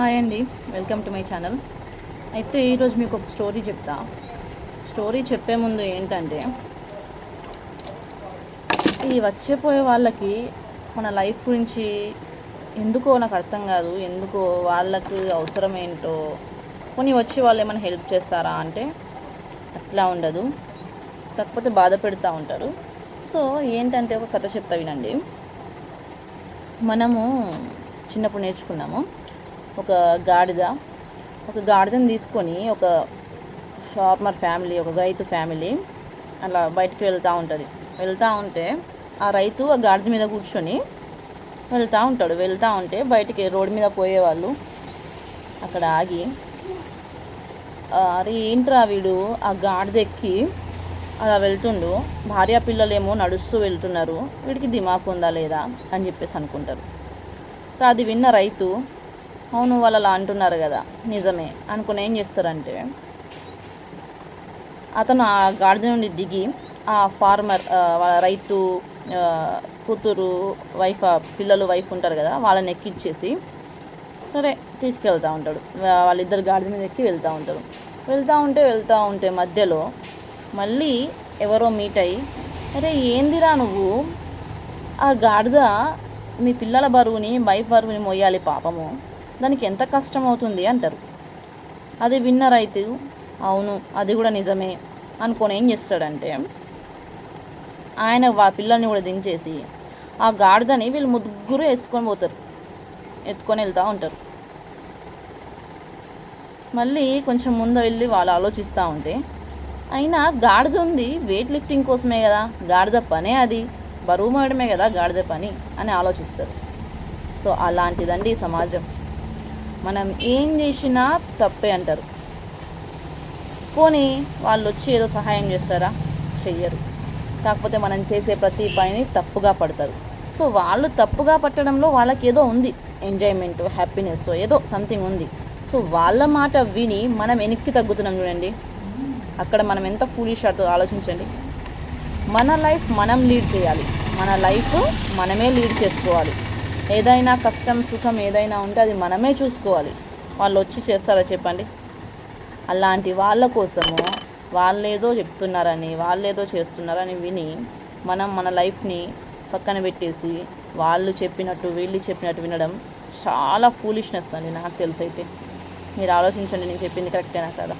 Hi అండి. Welcome to my channel. అయితే ఈరోజు మీకు ఒక స్టోరీ చెప్తా. స్టోరీ చెప్పే ముందు ఏంటంటే ఈ వచ్చేపోయే వాళ్ళకి మన లైఫ్ గురించి ఎందుకో నాకు అర్థం కాదు. ఎందుకో వాళ్ళకి అవసరం ఏంటో కొన్ని వచ్చి వాళ్ళు ఏమైనా హెల్ప్ చేస్తారా అంటే అట్లా ఉండదు. కాకపోతే బాధ పెడతా ఉంటారు. సో ఏంటంటే ఒక కథ చెప్తా వినండి. మనము చిన్నప్పుడు నేర్చుకున్నాము. ఒక గాడిద ఒక గాడిదని తీసుకొని ఒక ఫార్మర్ ఫ్యామిలీ ఒక రైతు ఫ్యామిలీ అలా బయటికి వెళ్తూ ఉంటుంది. వెళ్తూ ఉంటే ఆ రైతు ఆ గాడిద మీద కూర్చొని వెళ్తూ ఉంటాడు. వెళ్తూ ఉంటే బయటికి రోడ్డు మీద పోయేవాళ్ళు అక్కడ ఆగి అరే ఏంట్రా వీడు? ఆ గాడిద ఎక్కి అలా వెళ్తుండు. భార్య పిల్లలేమో నడుస్తూ వెళ్తున్నారు. వీడికి దిమాకు ఉందా లేదా? అని చెప్పేసి అనుకుంటారు. సో అది విన్న రైతు అవును వాళ్ళు అలా అంటున్నారు కదా. నిజమే. అనుకుని ఏం చేస్తారంటే అతను ఆ గాడిద నుండి దిగి ఆ ఫార్మర్ వాళ్ళ రైతు కూతురు వైఫ్ పిల్లలు వైఫ్ ఉంటారు కదా వాళ్ళని ఎక్కిచ్చేసి సరే తీసుకెళ్తూ ఉంటాడు. వాళ్ళిద్దరు గాడిద మీద ఎక్కి వెళ్తూ ఉంటారు. వెళ్తూ ఉంటే వెళ్తూ ఉంటే మధ్యలో మళ్ళీ ఎవరో మీట్ అయ్యి అరే ఏందిరా నువ్వు? ఆ గాడిద మీ పిల్లల బరువుని వైఫ్ బరువుని మోయాలి పాపము. దానికి ఎంత కష్టం అవుతుంది అంటారు. అది విన్న రైతు అవును అది కూడా నిజమే అనుకొని ఏం చేస్తాడంటే ఆయన వా పిల్లల్ని కూడా దించేసి ఆ గాడిదని వీళ్ళు ముగ్గురు ఎత్తుకొని పోతారు. ఎత్తుకొని వెళ్తూ ఉంటారు. మళ్ళీ కొంచెం ముందు వెళ్ళి వాళ్ళు ఆలోచిస్తూ ఉంటే అయినా గాడిద ఉంది వెయిట్ లిఫ్టింగ్ కోసమే కదా గాడిద పనే అది బరువు మోయడమే కదా గాడిద పని అని ఆలోచిస్తారు. సో అలాంటిదండి ఈ సమాజం. మనం ఏం చేసినా తప్పే అంటారు. పోనీ వాళ్ళు వచ్చి ఏదో సహాయం చేస్తారా? చెయ్యరు. కాకపోతే మనం చేసే ప్రతి పనిని తప్పుగా పడతారు. సో వాళ్ళు తప్పుగా పట్టడంలో వాళ్ళకి ఏదో ఉంది. ఎంజాయ్మెంట్ హ్యాపీనెస్ ఏదో సంథింగ్ ఉంది. సో వాళ్ళ మాట విని మనం వెనక్కి తగ్గుతున్నాం చూడండి. అక్కడ మనం ఎంత ఫూలిష్ అటు ఆలోచించండి. మన లైఫ్ మనం లీడ్ చేయాలి. మన లైఫ్ మనమే లీడ్ చేసుకోవాలి. ఏదైనా కష్టం సుఖం ఏదైనా ఉంటే అది మనమే చూసుకోవాలి. వాళ్ళు వచ్చి చేస్తారా చెప్పండి? అలాంటి వాళ్ళ కోసము వాళ్ళేదో చెప్తున్నారని వాళ్ళేదో చేస్తున్నారని విని మనం మన లైఫ్ని పక్కన పెట్టేసి వాళ్ళు చెప్పినట్టు వీళ్ళు చెప్పినట్టు వినడం చాలా ఫూలిష్నెస్ అండి నాకు తెలిసైతే. మీరు ఆలోచించండి నేను చెప్పింది కరెక్టేనా కదా?